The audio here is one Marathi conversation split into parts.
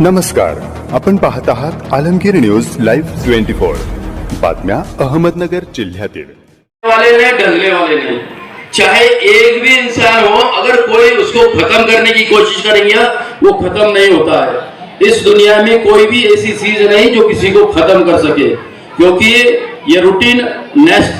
नमस्कार, आपण पाहत आहात Alamgir news live twenty four. बातम्या अहमदनगर जिल्ह्यातील. वाले ने वाले नहीं चाहे एक भी इंसान हो, अगर कोई उसको खत्म करने की कोशिश करेंगे, वो खत्म नहीं होता है। इस दुनिया में कोई भी ऐसी चीज़ नहीं जो किसी को खत्म कर सके। क्योंकि ये रूटीन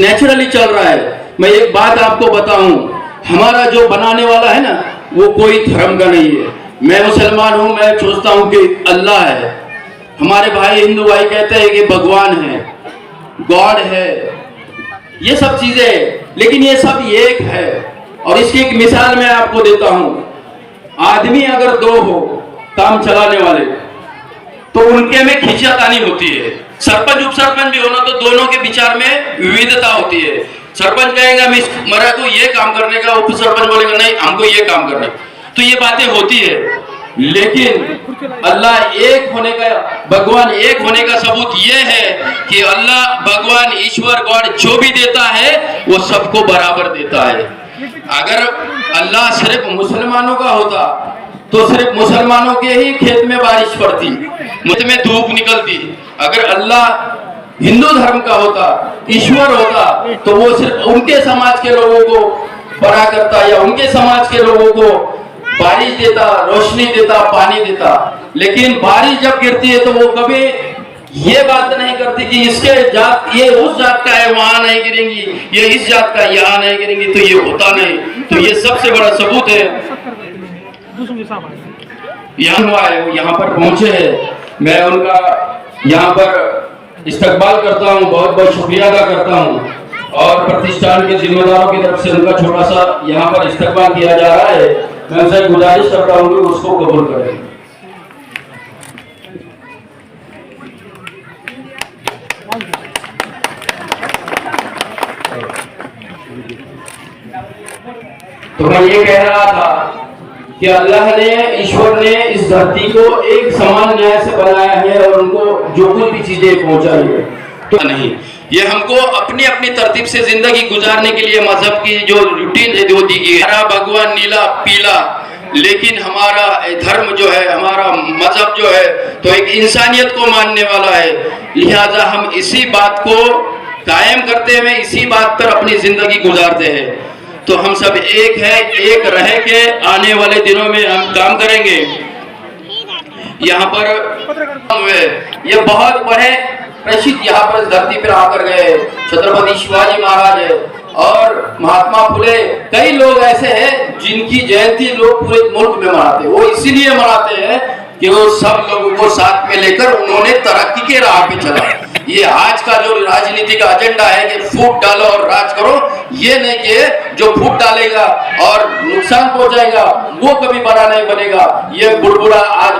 नेचुरली चल रहा है। मैं एक बात आपको बताऊँ, हमारा जो बनाने वाला है ना, वो कोई धर्म का नहीं है। मैं मुसलमान हूँ, मैं सोचता हूँ कि अल्लाह है। हमारे भाई हिंदू भाई कहते हैं कि भगवान है, गॉड है। ये सब चीज़ें लेकिन ये सब एक है। और इसकी एक मिसाल मैं आपको देता हूँ। आदमी अगर दो हो, काम चलाने वाले तो उनके में खिंचातानी होती है। सरपंच उप सरपंच भी होना तो दोनों के विचार में विविधता होती है। सरपंच कहेगा मैं मेरा को ये काम करने का उप सरपंच बोलेगा, नहीं, हमको ये काम करना। तो ये बातें होती है। लेकिन अल्लाह एक होने का, भगवान एक होने का सबूत यह है कि अल्लाह, भगवान, ईश्वर, गॉड जो भी देता है, वो सबको बराबर देता है। अगर अल्लाह सिर्फ़ मुसलमानों का होता तो सिर्फ़ मुसलमानों के ही खेत में बारिश पड़ती मुझमें धूप निकलती। अगर अल्लाह हिंदू धर्म का होता, ईश्वर होता तो वो सिर्फ़ उनके समाज के लोगों को बड़ा करता या उनके समाज के लोगों को बारिश देता, रोशनी देता, पानी देता। लेकिन बारिश जब गिरती है तो वो कभी ये बात नहीं करती कि इसके जात, ये उस जात का है, वहाँ नहीं गिरेंगी। ये इस जात का, यहाँ नहीं गिरेंगी। तो ये होता नहीं। तो ये सबसे बड़ा सबूत है। यहाँ हुआ है वो यहाँ पर पहुँचे हैं। मैं उनका यहाँ पर इस्तकबाल करता हूँ, बहुत बहुत शुक्रिया अदा करता हूँ। और प्रतिष्ठान के जिम्मेदारों की तरफ़ से उनका छोटा सा यहाँ पर इस्तकबाल किया जा रहा है। मैं उनसे गुजारिश करता हूँ कि उसको कबूल करें। तो मैं ये कह रहा था कि अल्लाह ने, ईश्वर ने इस धरती को एक समान न्याय से बनाया है और उनको जो कुछ भी चीज़ें पहुंचाई है तो नहीं। ये हमको अपनी अपनी तरतीब से ज़िंदगी गुजारने के लिए मज़हब की जो रूटीन वो दी गई है। हमारा भगवान नीला, पीला, लेकिन हमारा धर्म जो है, हमारा मज़हब जो है तो एक इंसानियत को मानने वाला है। लिहाजा हम इसी बात को कायम करते हुए इसी बात पर अपनी ज़िंदगी गुजारते हैं। तो हम सब एक है, एक रह के आने वाले दिनों में हम काम करेंगे। यहाँ पर ये बहुत बड़े प्रसिद्ध यहाँ पर धरती पर आकर गए, छत्रपति शिवाजी महाराज और महात्मा फुले, कई लोग ऐसे हैं जिनकी जयंती लोग पूरे मुल्क में मनाते वो इसीलिए मनाते हैं कि वो सब लोगों को साथ में लेकर उन्होंने तरक्की के राह पे चला। ये आज का जो राजनीति का एजेंडा है कि फूट डालो और राज करो, ये नहीं कि जो फूट डालेगा और नुकसान पहुंचाएगा, वो कभी बड़ा नहीं बनेगा। ये बुड़बुड़ा आज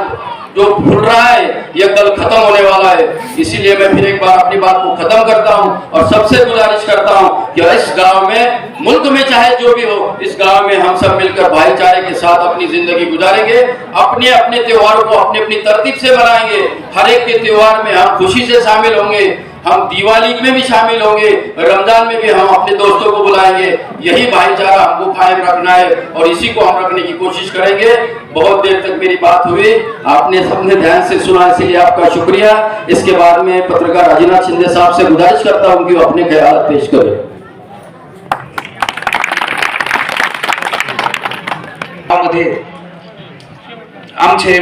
जो फूल रहा है, यह कल खत्म होने वाला है। इसीलिए मैं फिर एक बार अपनी बात को खत्म करता हूँ और सबसे गुजारिश करता हूँ कि इस गाँव में, मुल्क में चाहे जो भी हो, इस गाँव में हम सब मिलकर भाईचारे के साथ अपनी ज़िंदगी गुजारेंगे, अपने अपने त्योहारों को अपनी अपनी तरतीब से बनाएँगे हर एक के त्योहार में हम खुशी से शामिल होंगे। हम दिवाली में भी शामिल होंगे, रमज़ान में भी हम अपने दोस्तों को बुलाएँगे। यही भाईचारा हमको कायम रखना है और इसी को हम रखने की कोशिश करेंगे। बहुत देर तक मेरी बात हुई। आपने सबने ध्यान से सुना, इसलिए आपका शुक्रिया। इसके बाद में पत्रकार राजीनाथ शिंदे साहब से गुजारिश करता हूँ कि अपने ख्याल पेश करें।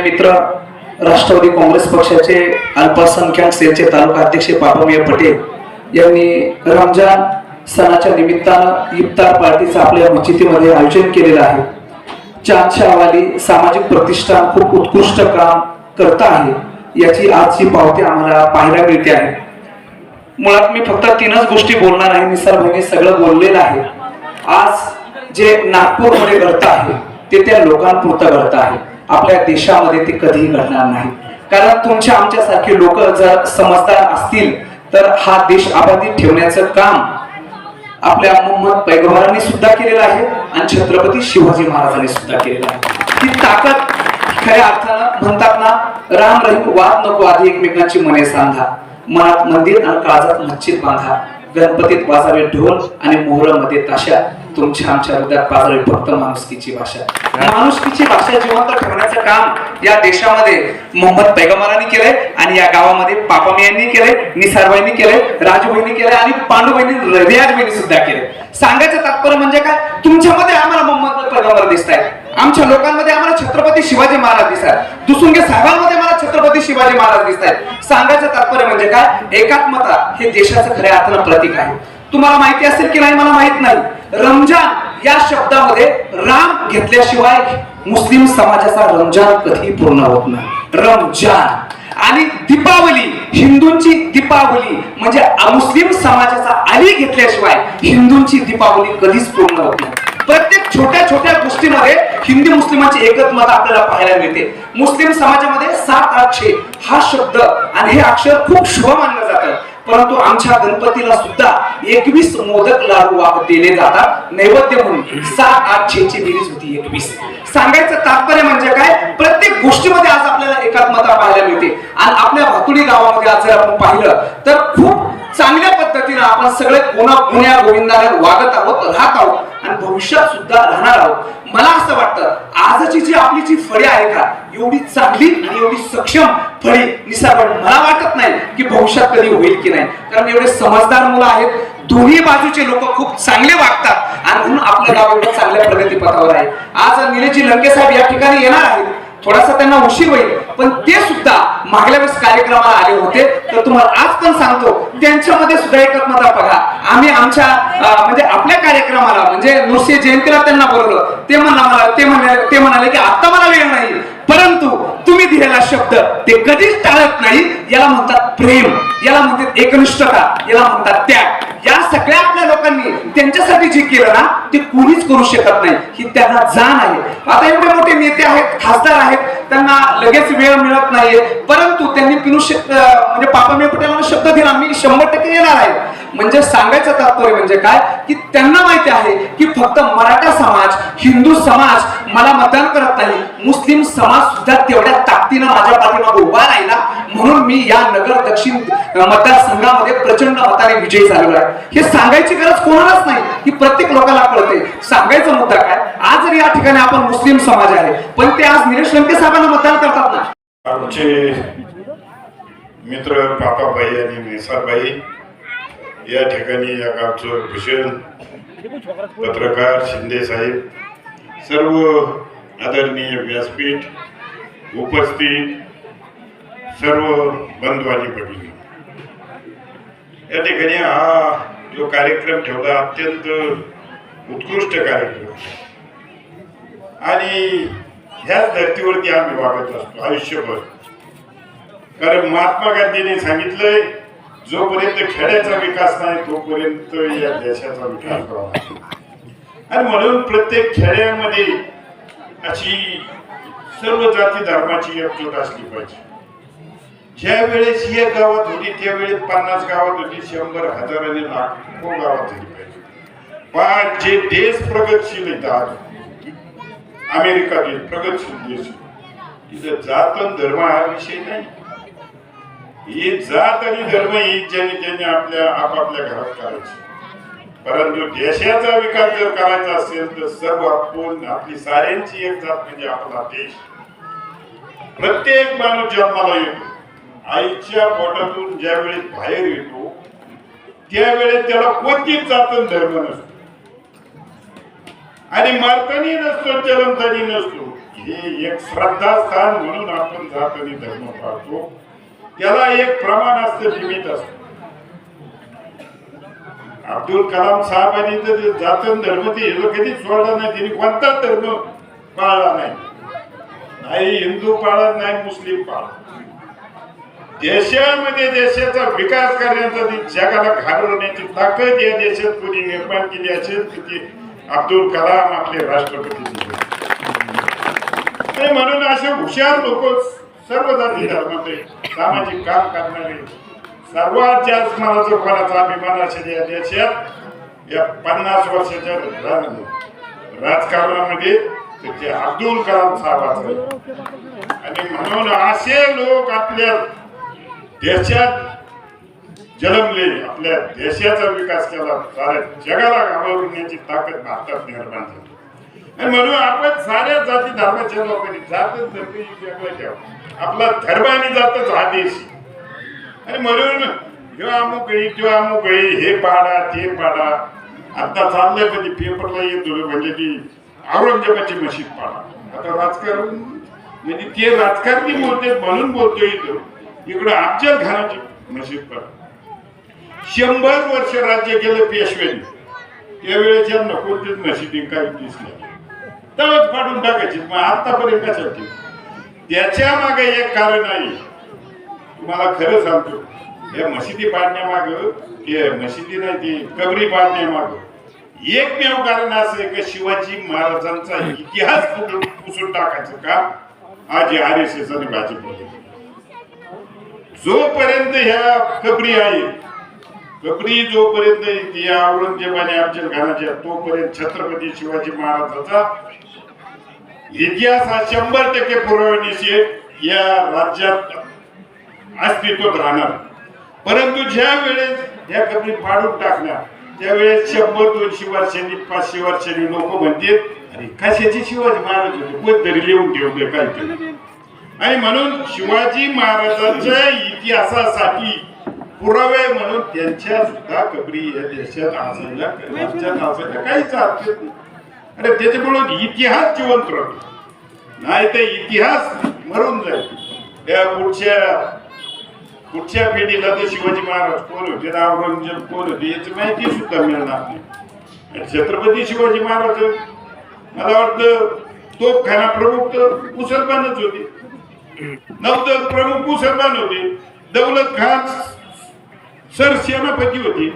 मित्र राष्ट्रवादी काँग्रेस पक्षाचे अल्पसंख्याक सेलचे तालुका अध्यक्ष पापमय पटेल यांनी रमजान सणाच्या निमित्तानं इफ्तार पार्टीचं आपल्या मस्जिदीमध्ये आयोजन केलेलं आहे. चांदशावाली सामाजिक प्रतिष्ठान खूप उत्कृष्ट काम करत आहे याची आजची पावती आम्हाला पाहायला मिळते आहे. मुळात मी फक्त तीनच गोष्टी बोलणार आहे निसर भाईने सगळं बोललेलं आहे. आज जे नागपूरमध्ये घडतं आहे ते त्या लोकांपुरतं घडतं आहे. आपल्या देशामध्ये ते कधीही घडणार नाही. कारण तुमच्या आमच्यासारखे लोक जर समजदार असतील तर हा देश आबाधित ठेवण्याचं काम आपल्या मोहम्मद पैगंबरांनी सुद्धा केलेलं आहे आणि छत्रपती शिवाजी महाराजांनी सुद्धा केलेलं आहे. ती ताकद खऱ्या अर्थानं म्हणतात ना राम रहीम वाद नको आधी एकमेकांची मने सांधा. मनात मंदिर आणि काळजात मस्जिद बांधा. गणपतीत वाजावे ढोल आणि मोहरामध्ये ताशा. तुमच्या आमच्या हृदयात वाजावे फक्त माणुसकीची भाषा. माणुसकीची भाषा जिवंत ठेवण्याचं काम या देशामध्ये मोहम्मद पैगमारांनी केलंय आणि या गावामध्ये पापामी यांनी केलंय निसारबाईंनी केलंय राजूबाईंनी केलंय आणि पांडुबाईंनी रवियाजबाईंनी सुद्धा केलंय. सांगायचं तात्पर्य म्हणजे काय? तुमच्यामध्ये आम्हाला मोहम्मद पैगंबर दिसत आहेत आमच्या लोकांमध्ये आम्हाला छत्रपती शिवाजी महाराज दिसत आहेत. दुसुंगे साहेबांमध्ये मला छत्रपती शिवाजी महाराज दिसत सांगायचं तात्पर्य म्हणजे काय? एकात्मता हे देशाचं खऱ्या अर्थानं प्रतीक आहे. तुम्हाला माहिती असेल की नाही? मला माहीत नाही. रमजान या शब्दामध्ये राम घेतल्याशिवाय मुस्लिम समाजाचा रमजान कधी पूर्ण होत नाही. रमजान. आणि दीपावली हिंदूंची दीपावली म्हणजे मुस्लिम समाजाचा आली घेतल्याशिवाय हिंदूंची दीपावली कधीच पूर्ण होत नाही. प्रत्येक छोट्या छोट्या गोष्टीमध्ये हिंदी मुस्लिमांची एकत्मता आपल्याला पाहायला मिळते. मुस्लिम समाजामध्ये सात आठशे हा शब्द आणि हे अक्षर खूप शुभ मानलं जातं. परंतु आमच्या गणपतीला सुद्धा एकवीस मोदक लाडू दिले जातात. नैवेद्य म्हणून सात आठ छेची बेरीज होती एकवीस. सांगायचं तात्पर्य म्हणजे काय? प्रत्येक गोष्टीमध्ये आज आपल्याला एकात्मता पाहायला मिळते. आणि आपल्या भातुडी गावामध्ये आज जर आपण पाहिलं तर खूप चांगल्या आपण सगळे गुन्हा पुण्या गोविंदाने वागत आहोत राहत आहोत आणि भविष्यात सुद्धा राहणार आहोत. मला असं वाटतं आजची जी आपली जी फळे आहे का एवढी चांगली आणि एवढी सक्षम फळे निसर्ग मला वाटत नाही की भविष्यात कधी होईल की नाही. कारण एवढे समजदार मुलं आहेत दोन्ही बाजूचे लोक खूप चांगले वागतात आणि म्हणून आपलं गाव एवढं चांगल्या प्रगतीपथावर आहे. आज निलेशजी लंके साहेब या ठिकाणी येणार आहेत. थोडासा त्यांना उशीर होईल पण ते सुद्धा मागल्या वेळेस कार्यक्रमाला आले होते तर तुम्हाला आज पण सांगतो त्यांच्यामध्ये सुद्धा एकात्मता बघा. आम्ही आमच्या म्हणजे आपल्या कार्यक्रमाला म्हणजे नुसते जयंतीला त्यांना बोलवलं. ते म्हणला मला ते म्हणाले ते म्हणाले की आता मला वेळ नाही परंतु तुम्ही दिलेला शब्द ते कधीच टाळत नाही. याला म्हणतात प्रेम याला म्हणतात एकनिष्ठता याला म्हणतात त्याग. या सगळ्या आपल्या लोकांनी त्यांच्यासाठी जे केलं ना ते कोणीच करू शकत नाही. ही त्यांना जाण आहे. आता एवढे मोठे नेते आहेत खासदार आहेत त्यांना लगेच वेळ मिळत नाहीये. परंतु त्यांनी पिनू शक- म्हणजे पापा पटेलांना शब्द दिला मी शंभर टक्के येणार आहे. म्हणजे सांगायचं तात्पर्य म्हणजे काय? की त्यांना माहिती आहे की फक्त मराठा समाज हिंदू समाज मला मतदान करत नाही. मुस्लिम समाज सुद्धा तेवढ्या ताकदीनं माझ्या पाठीमागे उभा राहिला. म्हणून मी या नगर दक्षिण मतदारसंघामध्ये प्रचंड मताने विजयी झालेलो आहे. हे सांगायची गरज कोणालाच नाही की प्रत्येक लोकांना कळते. सांगायचा मुद्दा काय? आज जर या ठिकाणी आपण मुस्लिम समाज आहे पण ते आज निलेश लंके साहेबांना मतदान करतात ना. आमचे मित्र काकाबाई आणि मेसाबाई या ठिकाणी या गावचं भूषण पत्रकार शिंदे साहेब सर्व आदरणीय व्यासपीठ उपस्थित सर्व बंधू आणि भगिनी या ठिकाणी हा जो कार्यक्रम ठेवला अत्यंत उत्कृष्ट कार्यक्रम. आणि ह्याच धर्तीवरती आम्ही वागत असतो आयुष्यभर. कारण महात्मा गांधींनी सांगितलंय जोपर्यंत खेड्याचा विकास नाही तोपर्यंत या देशाचा विकास व्हावा. आणि म्हणून प्रत्येक खेड्यामध्ये अशी सर्व जाती धर्माची एकजूट असली पाहिजे. ज्या वेळेस ही एक गावात होती त्यावेळेस पन्नास गावात होती शंभर हजार आणि लाखो गावात झाली पाहिजे. पण जे देश प्रगतशील येतात अमेरिका देश प्रगतशील देश तिथं जात धर्म हा विषय नाही. ही जात आणि धर्म ही ज्याने त्यांनी आपल्या आपापल्या घरात करायची परंतु देशाचा विकास जर करायचा असेल तर सर्व आपण आपली साऱ्यांची एक जात म्हणजे आपला देश. प्रत्येक माणूस जन्माला येतो. आईच्या पोटातून ज्या वेळेस बाहेर येतो त्यावेळेस त्याला कोणती जात धर्म नसतो. आणि मारतानी नसतो चलमतानी नसतो. हे एक श्रद्धास्थान म्हणून आपण जात आणि धर्म पाळतो. त्याला एक प्रमाण असतं लिमिट असत. अब्दुल कलाम साहेबांनी तर जातन धर्म ते हे कधीच सोडला नाही. त्यांनी कोणताच धर्म पाळला नाही. नाही हिंदू पाळत नाही मुस्लिम पाळत. देशामध्ये देशाचा विकास करण्याचा जगाला घाबरवण्याची ताकद या देशात कोणी निर्माण केली असेल तर ती अब्दुल कलाम आपले राष्ट्रपती. म्हणून असे हुशार लोक सर्व जाती धर्मातले सामाजिक काम करणारे सर्वात जास्त मला जो कोणाचा अभिमान असेल या देशात या पन्नास वर्षाच्या राजकारणामध्ये त्याचे अब्दुल कलाम साहेब आहे. आणि म्हणून असे लोक आपल्या देशात जन्मले आपल्या देशाचा विकास केला साऱ्या जगाला घाबरण्याची ताकद भारतात निर्माण झाली आणि म्हणून आपण साऱ्या जाती धर्माच्या लोकांनी जातच धर्म वेगळं ठेवा आपला धर्म आणि जातच हा देश. आणि म्हणून ह्यो अमुक गई त्यो अमुक गई हे पाडा ते पाडा. आता चाललंय कधी पेपरला येत म्हणजे की औरंगजेबाची मशीद पाडा. आता राजकारण म्हणजे ते राजकारणी बोलते म्हणून बोलतोय इथं इकडं अफजल खानाची मशीद पाडा. शंभर वर्ष राज्य केलं पेशव्यांनी. त्यावेळेस यांना कोणतीच मशिदी काही दिसल्या तेव्हाच पाडून टाकायची. मग आतापर्यंत कशाची त्याच्यामागे एक कारण आहे. तुम्हाला खरं सांगतो. या मशिदी पाडण्यामाग हे मशिदी नाही ती कबरी पाडण्यामाग एकमेव कारण असं आहे की शिवाजी महाराजांचा इतिहास पुसून टाकायचं का? आज आर एस एस आणि भाजप जोपर्यंत ह्या कबरी आहे कबरी जोपर्यंत या औरंगजेबाने अफजल घराच्या तोपर्यंत छत्रपती शिवाजी महाराजाचा इतिहास हा शंभर टक्के पुरवणीशी या राज्यात अस्तित्वात राहणार. परंतु ज्या वेळेस या कबरी पाडून टाकणार त्यावेळेस शंभर दोनशे वर्षांनी पाचशे वर्षांनी लोक म्हणतील अरे कशाचे शिवाजी महाराज होते? कोणतरी लिहून ठेवले काय आणि म्हणून शिवाजी महाराजांच्या इतिहासासाठी पुरावे म्हणून त्यांच्या सुद्धा कबरी या देशात राज्यात असायला काहीच अर्थ नाही. अरे त्याच्यामुळं इतिहास जिवंत राहतो. नाही ते इतिहास मरून जाईल. त्या पुढच्या पुढच्या पिढीला ते शिवाजी महाराज कोण होते? ना औरंगजेब कोण होते? याची माहिती सुद्धा मिळणार नाही. छत्रपती शिवाजी महाराज मला वाटतं तोपखाना प्रमुख तर मुसलमानच होते. नवदल प्रमुख मुसलमान होते. दौलत खान सरसेनापती होती.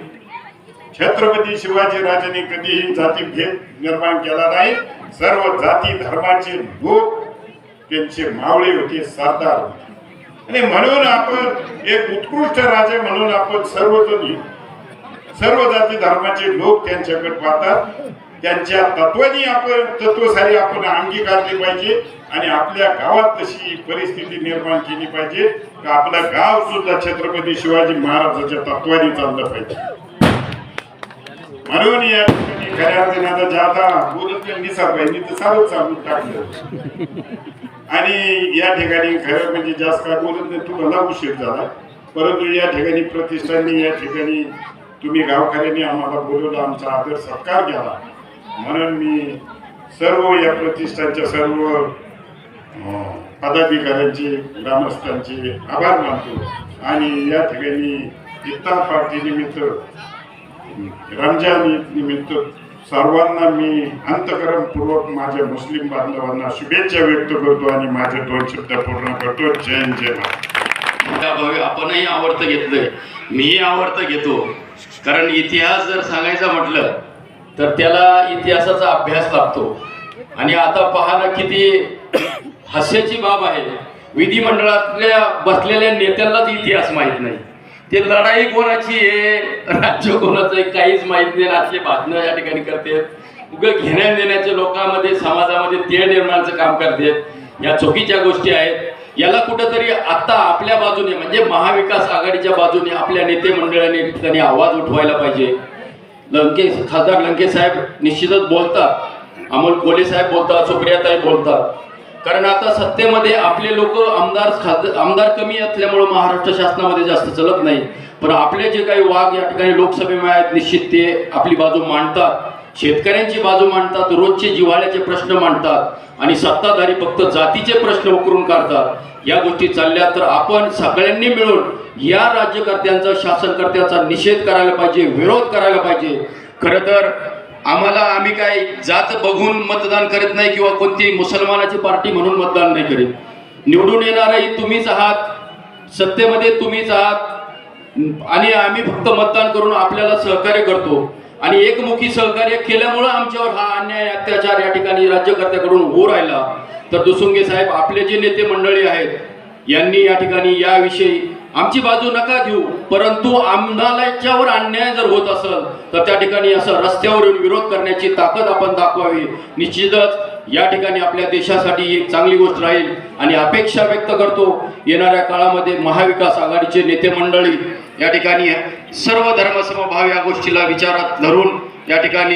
छत्रपती शिवाजी राजांनी कधीही जातीभेद निर्माण केला नाही. सर्व जाती धर्माचे लोक त्यांचे मावळे होते सरदार होते. आणि म्हणून आपण एक उत्कृष्ट राजा म्हणून आपण सर्वजण सर्व जाती धर्माचे लोक त्यांच्याकडे पाहतात. त्यांच्या तत्वानी आपण तत्वसारी आपण अंगीकारले पाहिजे आणि आपल्या गावात तशी परिस्थिती निर्माण केली पाहिजे. का आपलं गाव सुद्धा छत्रपती शिवाजी महाराजांच्या तत्वानी चाललं पाहिजे. म्हणून या ठिकाणी. खऱ्या अर्थाने आता जाता बोलत निसाबाईंनी तर सारं चालून टाकलं आणि या ठिकाणी खरं म्हणजे जास्त काय बोलत नाही तुम्हाला उशीर झाला परंतु या ठिकाणी प्रतिष्ठाननी या ठिकाणी तुम्ही गावकऱ्यांनी आम्हाला बोलवलं आमचा आदर सत्कार केला. म्हणून मी सर्व या प्रतिष्ठानच्या सर्व पदाधिकाऱ्यांचे ग्रामस्थांचे आभार मानतो. आणि या ठिकाणी इफ्तार पार्टीनिमित्त रमजान ईद निमित्त सर्वांना मी अंतकरणपूर्वक माझ्या मुस्लिम बांधवांना शुभेच्छा व्यक्त करतो आणि माझे दोन शब्द पूर्ण करतो. जय जय भारत. भावी आपणही आवर्त घेतलंय. मीही आवर्त घेतो. कारण इतिहास जर सांगायचा म्हटलं तर त्याला इतिहासाचा अभ्यास लागतो. आणि आता पाहणं किती हास्याची बाब आहे. विधिमंडळातल्या बसलेल्या नेत्यांनाच इतिहास माहीत नाही. ते लढाई कोणाची आहे? राज्य कोणाचं आहे? काहीच माहीत नाही. असले भाषणं या ठिकाणी करते उगं घेण्या देण्याच्या लोकांमध्ये समाजामध्ये ते निर्माणचं काम करते या चुकीच्या गोष्टी आहेत. याला कुठंतरी आता आपल्या बाजूने म्हणजे महाविकास आघाडीच्या बाजूने आपल्या नेते मंडळाने ठिकाणी आवाज उठवायला पाहिजे. लंके खासदार लंके साहेब निश्चितच बोलतात. अमोल कोले साहेब बोलतात सुप्रियाताई बोलतात. कारण आता सत्तेमध्ये आपले लोक आमदार आमदार कमी असल्यामुळं महाराष्ट्र शासनामध्ये जास्त चलत नाही. पण आपले जे काही वाघ या ठिकाणी लोकसभेमध्ये आहेत निश्चित ते आपली बाजू मांडतात. शेतकऱ्यांची बाजू मांडतात रोजचे जिव्हाळ्याचे प्रश्न मांडतात आणि सत्ताधारी फक्त जातीचे प्रश्न उकरून काढतात. या गोष्टी चालल्या तर आपण सगळ्यांनी मिळून या राज्यकर्त्यांचा शासनकर्त्यांचा निषेध करायला पाहिजे विरोध करायला पाहिजे. खरं तर आम्हाला आम्ही काय जात बघून मतदान करत नाही किंवा कोणती मुसलमानाची पार्टी म्हणून मतदान नाही करीत. निवडून येणारही तुम्हीच आहात सत्तेमध्ये तुम्हीच आहात. आणि आम्ही फक्त मतदान करून आपल्याला सहकार्य करतो. आणि एकमुखी सहकार्य केल्यामुळं आमच्यावर हा अन्याय अत्याचार या ठिकाणी राज्यकर्त्याकडून होऊ राहिला. तर दुसुंगे साहेब आपले जे नेते मंडळी आहेत यांनी या ठिकाणी याविषयी आमची बाजू नका घेऊ परंतु आम्हालाच्यावर अन्याय जर होत असेल तर त्या ठिकाणी असं रस्त्यावरून विरोध करण्याची ताकद आपण दाखवावी. निश्चितच या ठिकाणी आपल्या देशासाठी एक चांगली गोष्ट राहील आणि अपेक्षा व्यक्त करतो येणाऱ्या काळामध्ये महाविकास आघाडीचे नेते मंडळी या ठिकाणी सर्व धर्मसमभाव या गोष्टीला विचारात धरून या ठिकाणी